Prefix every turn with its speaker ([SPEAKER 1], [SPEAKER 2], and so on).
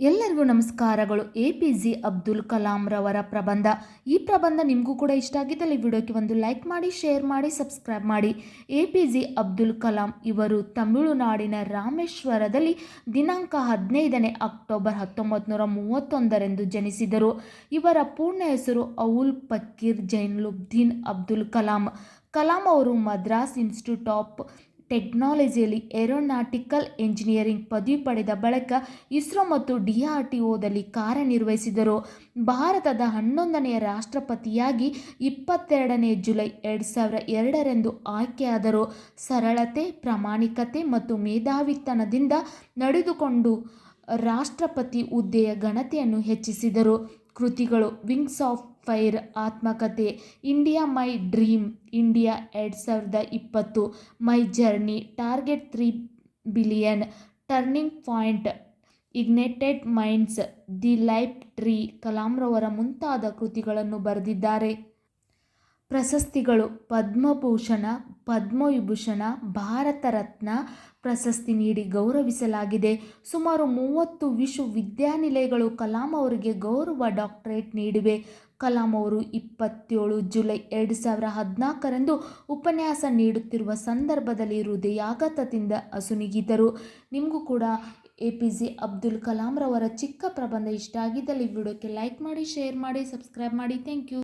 [SPEAKER 1] ಎಲ್ಲರಿಗೂ ನಮಸ್ಕಾರಗಳು. A P G Abdul Kalam ರವರ ಪ್ರಬಂಧ. ಈ ಪ್ರಬಂಧ ನಿಮಗೂ ಕೂಡ ಇಷ್ಟ ಆಗಿದ್ದಲ್ಲಿ ವಿಡಿಯೋಕ್ಕೆ ಒಂದು ಲೈಕ್ ಮಾಡಿ, ಶೇರ್ ಮಾಡಿ, ಸಬ್ಸ್ಕ್ರೈಬ್ ಮಾಡಿ. A P G Abdul Kalam ಇವರು ತಮಿಳುನಾಡಿನ ರಾಮೇಶ್ವರದಲ್ಲಿ ದಿನಾಂಕ ಹದಿನೈದನೇ ಅಕ್ಟೋಬರ್ ಹತ್ತೊಂಬತ್ತು ನೂರ ಮೂವತ್ತೊಂದರಂದು ಜನಿಸಿದರು. ಇವರ ಪೂರ್ಣ ಹೆಸರು ಔಲ್ ಪಕ್ಕೀರ್ ಜೈನ್ಲುಬ್ದೀನ್ ಅಬ್ದುಲ್ ಕಲಾಂ. ಕಲಾಂ ಅವರು ಮದ್ರಾಸ್ ಇನ್ಸ್ಟಿಟ್ಯೂಟ್ ಆಫ್ ಟೆಕ್ನಾಲಜಿಯಲ್ಲಿ ಏರೋನಾಟಿಕಲ್ ಎಂಜಿನಿಯರಿಂಗ್ ಪದವಿ ಪಡೆದ ಬಳಿಕ ಇಸ್ರೋ ಮತ್ತು ಡಿಆರ್ಟಿಒದಲ್ಲಿ ಕಾರ್ಯನಿರ್ವಹಿಸಿದರು. ಭಾರತದ ಹನ್ನೊಂದನೆಯ ರಾಷ್ಟ್ರಪತಿಯಾಗಿ ಇಪ್ಪತ್ತೆರಡನೇ ಜುಲೈ ಎರಡು ಸಾವಿರ ಎರಡರಂದು ಆಯ್ಕೆಯಾದರು. ಸರಳತೆ, ಪ್ರಾಮಾಣಿಕತೆ ಮತ್ತು ಮೇಧಾವಿತನದಿಂದ ನಡೆದುಕೊಂಡು ರಾಷ್ಟ್ರಪತಿ ಹುದ್ದೆಯ ಘನತೆಯನ್ನು ಹೆಚ್ಚಿಸಿದರು. ಕೃತಿಗಳು ವಿಂಗ್ಸ್ ಆಫ್ ಫೈರ್ ಆತ್ಮಕತೆ. ಇಂಡಿಯಾ ಮೈ ಡ್ರೀಮ್, ಇಂಡಿಯಾ ಎರಡು ಸಾವಿರದ ಇಪ್ಪತ್ತು, my journey, target three billion, turning point, ignited minds, the life tree ಕಲಾಂರವರ ಮುಂತಾದ ಕೃತಿಗಳನ್ನು ಬರೆದಿದ್ದಾರೆ. ಪ್ರಶಸ್ತಿಗಳು ಪದ್ಮಭೂಷಣ, ಪದ್ಮವಿಭೂಷಣ, ಭಾರತ ರತ್ನ ಪ್ರಶಸ್ತಿ ನೀಡಿ ಗೌರವಿಸಲಾಗಿದೆ. ಸುಮಾರು ಮೂವತ್ತು ವಿಶ್ವವಿದ್ಯಾನಿಲಯಗಳು ಕಲಾಂ ಅವರಿಗೆ ಗೌರವ ಡಾಕ್ಟರೇಟ್ ನೀಡಿವೆ. ಕಲಾಂ ಅವರು ಇಪ್ಪತ್ತೇಳು ಜುಲೈ ಎರಡು ಸಾವಿರ ಹದಿನಾಲ್ಕರಂದು ಉಪನ್ಯಾಸ ನೀಡುತ್ತಿರುವ ಸಂದರ್ಭದಲ್ಲಿ ಹೃದಯಾಘಾತದಿಂದ ಅಸುನಿಗಿದ್ದರು ನಿಮಗೂ ಕೂಡ ಎ ಪಿ ಜೆ ಅಬ್ದುಲ್ ಕಲಾಂರವರ ಚಿಕ್ಕ ಪ್ರಬಂಧ ಇಷ್ಟ ಆಗಿದ್ದಲ್ಲಿ ವಿಡಿಯೋಕ್ಕೆ ಲೈಕ್ ಮಾಡಿ, ಶೇರ್ ಮಾಡಿ, ಸಬ್ಸ್ಕ್ರೈಬ್ ಮಾಡಿ. Thank you.